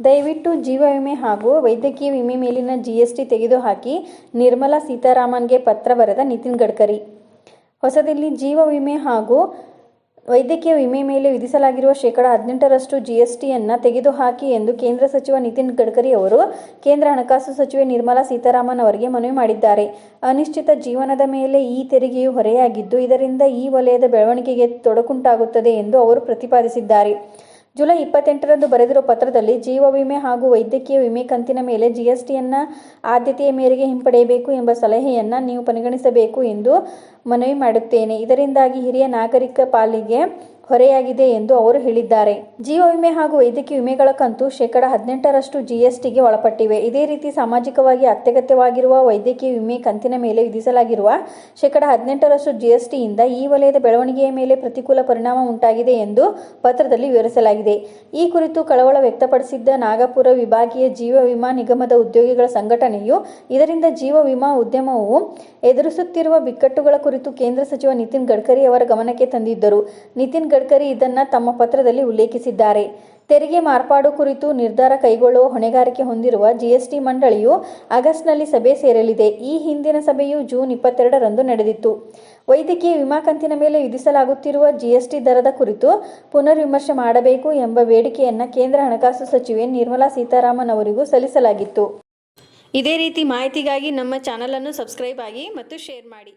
ದಯವಿಟ್ಟು ಜೀವ ವಿಮೆ ಹಾಗೂ ವೈದ್ಯಕೀಯ ವಿಮೆ ಮೇಲಿನ ಜಿಎಸ್ಟಿ ತೆಗೆದುಹಾಕಿ ನಿರ್ಮಲಾ ಸೀತಾರಾಮನ್ಗೆ ಪತ್ರ ಬರೆದ ನಿತಿನ್ ಗಡ್ಕರಿ. ಹೊಸದಿಲ್ಲಿ ಜೀವ ವಿಮೆ ಹಾಗೂ ವೈದ್ಯಕೀಯ ವಿಮೆ ಮೇಲೆ ವಿಧಿಸಲಾಗಿರುವ ಶೇಕಡ ಹದಿನೆಂಟರಷ್ಟು ಜಿಎಸ್ಟಿಯನ್ನು ತೆಗೆದುಹಾಕಿ ಎಂದು ಕೇಂದ್ರ ಸಚಿವ ನಿತಿನ್ ಗಡ್ಕರಿ ಅವರು ಕೇಂದ್ರ ಹಣಕಾಸು ಸಚಿವೆ ನಿರ್ಮಲಾ ಸೀತಾರಾಮನ್ ಅವರಿಗೆ ಮನವಿ ಮಾಡಿದ್ದಾರೆ. ಅನಿಶ್ಚಿತ ಜೀವನದ ಮೇಲೆ ಈ ತೆರಿಗೆಯು ಹೊರೆಯಾಗಿದ್ದು, ಇದರಿಂದ ಈ ವಲಯದ ಬೆಳವಣಿಗೆಗೆ ತೊಡಕುಂಟಾಗುತ್ತದೆ ಎಂದು ಅವರು ಪ್ರತಿಪಾದಿಸಿದ್ದಾರೆ. ಜುಲೈ ಇಪ್ಪತ್ತೆಂಟರಂದು ಬರೆದಿರುವ ಪತ್ರದಲ್ಲಿ ಜೀವ ವಿಮೆ ಹಾಗೂ ವೈದ್ಯಕೀಯ ವಿಮೆ ಕಂತಿನ ಮೇಲೆ ಜಿಎಸ್ಟಿಯನ್ನು ಆದ್ಯತೆಯ ಮೇರೆಗೆ ಹಿಂಪಡೆಯಬೇಕು ಎಂಬ ಸಲಹೆಯನ್ನು ನೀವು ಪರಿಗಣಿಸಬೇಕು ಎಂದು ಮನವಿ ಮಾಡುತ್ತೇನೆ. ಇದರಿಂದಾಗಿ ಹಿರಿಯ ನಾಗರಿಕ ಪಾಲಿಗೆ ಹೊರೆಯಾಗಿದೆ ಎಂದು ಅವರು ಹೇಳಿದ್ದಾರೆ. ಜೀವ ವಿಮೆ ಹಾಗೂ ವೈದ್ಯಕೀಯ ವಿಮೆಗಳ ಕಂತು ಶೇಕಡಾ ಹದಿನೆಂಟರಷ್ಟು ಜಿಎಸ್ಟಿಗೆ ಒಳಪಟ್ಟಿವೆ. ಇದೇ ರೀತಿ ಸಾಮಾಜಿಕವಾಗಿ ಅತ್ಯಗತ್ಯವಾಗಿರುವ ವೈದ್ಯಕೀಯ ವಿಮೆ ಕಂತಿನ ಮೇಲೆ ವಿಧಿಸಲಾಗಿರುವ ಶೇಕಡಾ ಹದಿನೆಂಟರಷ್ಟು ಜಿಎಸ್ಟಿಯಿಂದ ಈ ವಲಯದ ಬೆಳವಣಿಗೆಯ ಮೇಲೆ ಪ್ರತಿಕೂಲ ಪರಿಣಾಮ ಉಂಟಾಗಿದೆ ಎಂದು ಪತ್ರದಲ್ಲಿ ವಿವರಿಸಲಾಗಿದೆ. ಈ ಕುರಿತು ಕಳವಳ ವ್ಯಕ್ತಪಡಿಸಿದ್ದ ನಾಗಪುರ ವಿಭಾಗೀಯ ಜೀವ ವಿಮಾ ನಿಗಮದ ಉದ್ಯೋಗಿಗಳ ಸಂಘಟನೆಯು ಇದರಿಂದ ಜೀವ ವಿಮಾ ಉದ್ಯಮವು ಎದುರಿಸುತ್ತಿರುವ ಬಿಕ್ಕಟ್ಟುಗಳ ಕುರಿತು ಕೇಂದ್ರ ಸಚಿವ ನಿತಿನ್ ಗಡ್ಕರಿ ಅವರ ಗಮನಕ್ಕೆ ತಂದಿದ್ದರು. ನಿತಿನ್ ಗಡ್ಕರಿ ಇದನ್ನು ತಮ್ಮ ಪತ್ರದಲ್ಲಿ ಉಲ್ಲೇಖಿಸಿದ್ದಾರೆ. ತೆರಿಗೆ ಮಾರ್ಪಾಡು ಕುರಿತು ನಿರ್ಧಾರ ಕೈಗೊಳ್ಳುವ ಹೊಣೆಗಾರಿಕೆ ಹೊಂದಿರುವ ಜಿಎಸ್ಟಿ ಮಂಡಳಿಯು ಆಗಸ್ಟ್ನಲ್ಲಿ ಸಭೆ ಸೇರಲಿದೆ. ಈ ಹಿಂದಿನ ಸಭೆಯು ಜೂನ್ ಇಪ್ಪತ್ತೆರಡರಂದು ನಡೆದಿತ್ತು. ವೈದ್ಯಕೀಯ ವಿಮಾ ಕಂತಿನ ಮೇಲೆ ವಿಧಿಸಲಾಗುತ್ತಿರುವ ಜಿಎಸ್ಟಿ ದರದ ಕುರಿತು ಪುನರ್ವಿಮರ್ಶೆ ಮಾಡಬೇಕು ಎಂಬ ಬೇಡಿಕೆಯನ್ನು ಕೇಂದ್ರ ಹಣಕಾಸು ಸಚಿವೆ ನಿರ್ಮಲಾ ಸೀತಾರಾಮನ್ ಅವರಿಗೂ ಸಲ್ಲಿಸಲಾಗಿತ್ತು. ಇದೇ ರೀತಿ ಮಾಹಿತಿಗಾಗಿ ನಮ್ಮ ಚಾನಲನ್ನು ಸಬ್ಸ್ಕ್ರೈಬ್ ಆಗಿ ಮತ್ತು ಶೇರ್ ಮಾಡಿ.